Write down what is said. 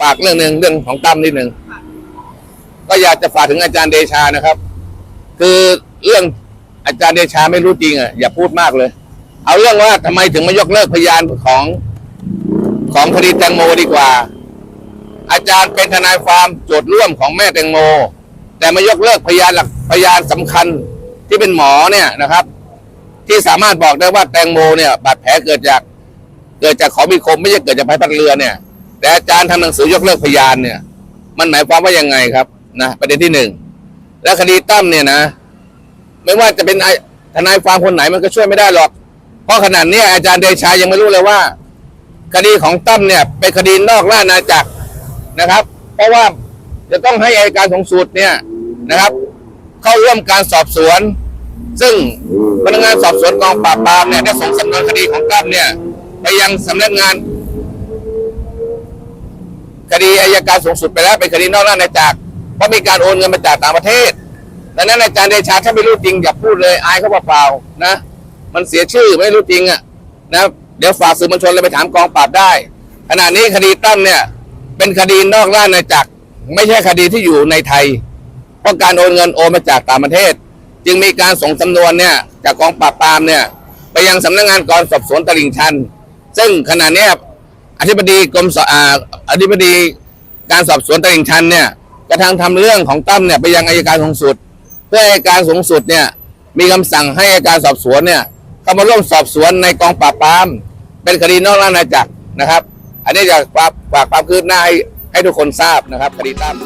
ฝากเรื่องหนึ่งเรื่องของตั้มนิดหนึ่งก็อยากจะฝากถึงอาจารย์เดชานะครับ คือเรื่องอาจารย์เดชาไม่รู้จริงอะอย่าพูดมากเลย เอาเรื่องว่าทำไมถึงมายกเลิกพยานของของคดีแตงโมดีกว่า อาจารย์เป็นทนายความโจทย์ร่วมของแม่แตงโม แต่มายกเลิกพยานหลักพยานสำคัญที่เป็นหมอเนี่ยนะครับ ที่สามารถบอกได้ว่าแตงโมเนี่ยบาดแผลเกิดจาก เกิดจากของมีคมไม่ใช่เกิดจากใบพัดเรือเนี่ย แต่อาจารย์ทำหนังสือยกเลิกพยานเนี่ย มันหมายความว่ายังไงครับนะประเด็นที่หนึ่งและคดีตั้มเนี่ยนะ ไม่ว่าจะเป็นทนายความคนไหนมันก็ช่วยไม่ได้หรอก เพราะขนาดนี้อาจารย์เดชายังไม่รู้เลยว่า คดีของตั้มเนี่ยเป็นคดีนอกราชอาณาจักรนะครับ เพราะว่าจะต้องให้อัยการสูงสุดเนี่ยนะครับ เข้าร่วมการสอบสวน ซึ่งพนักงานสอบสวนกองปราบปรามเนี่ยได้ส่งสำนวนคดีของตั้มเนี่ย ไปยังสำนักงาน ดีอายการสูงสุดไปแล้วเป็นคดีนอกราชอาณาจักรเพราะมีการโอนเงินมาจากต่างประเทศดังนั้นอาจารย์เดชาถ้าไม่รู้จริงอย่าพูดเลยอายเขาเปล่าๆนะ มันเสียชื่อไม่รู้จริงอะนะเดี๋ยวฝากสื่อมวลชนเลยไปถามกองปราบได้ ขณะนี้คดีตั้มเนี่ยเป็นคดีนอกราชอาณาจักร ไม่ใช่คดีที่อยู่ในไทย เพราะการโอนเงินโอนมาจากต่างประเทศ จึงมีการส่งสำนวนเนี่ยจากกองปราบปรามเนี่ยไปยังสำนักงานกรสอบสวนตลิ่งชัน ซึ่งขณะนี้ อธิบดีกรมสอ่าอธิบดีการสอบสวนตลิ่งชันเนี่ยกระทางทำเรื่องของตั้มเนี่ยไปยังอายการสูงสุด เพื่ออายการสูงสุดเนี่ยมีคำสั่งให้อายการสอบสวนเนี่ยเข้ามาร่วมสอบสวนในกองปราบปราม เป็นคดีนอกราชอาณาจักรนะครับ อันนี้จะฝากฝากความคืบหน้าให้ให้ทุกคนทราบนะครับ คดีตั้ม